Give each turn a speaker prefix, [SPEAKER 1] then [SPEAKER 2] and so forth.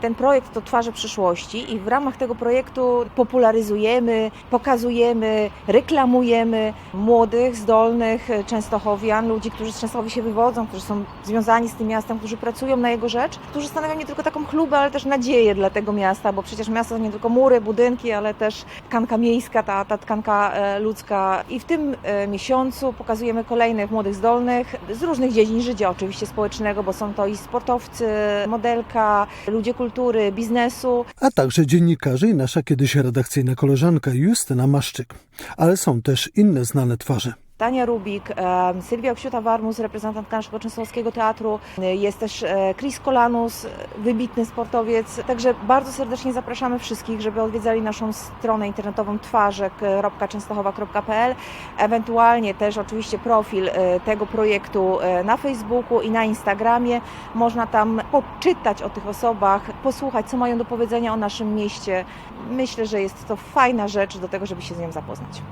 [SPEAKER 1] Ten projekt to Twarze przyszłości i w ramach tego projektu popularyzujemy, pokazujemy, reklamujemy młodych, zdolnych Częstochowian, ludzi, którzy z Częstochowy się wywodzą, którzy są związani z tym miastem, którzy pracują na jego rzecz, którzy stanowią nie tylko taką chlubę, ale też nadzieję dla tego miasta, bo przecież miasto to nie tylko mury, budynki, ale też tkanka miejska, ta, ta tkanka e, ludzka. I w tym e, miesiącu pokazujemy kolejnych młodych, zdolnych z różnych dziedzin życia, oczywiście społecznego, bo są to i sportowcy, modelka, ludzie kultury, biznesu.
[SPEAKER 2] A także dziennikarze i nasza kiedyś redakcyjna koleżanka Justyna Maszczyk. Ale są też inne znane twarze.
[SPEAKER 1] Tania Rubik, Sylwia Ksiuta-Warmus, reprezentantka naszego Częstochowskiego Teatru, jest też e, Chris Kolanus, wybitny sportowiec. Także bardzo serdecznie zapraszamy wszystkich, żeby odwiedzali naszą stronę internetową twarzek.częstochowa.pl, ewentualnie też oczywiście profil e, tego projektu e, na Facebooku i na Instagramie. Można tam poczytać o tych osobach, posłuchać, co mają do powiedzenia o naszym mieście. Myślę, że jest to fajna rzecz do tego, żeby się z nią zapoznać.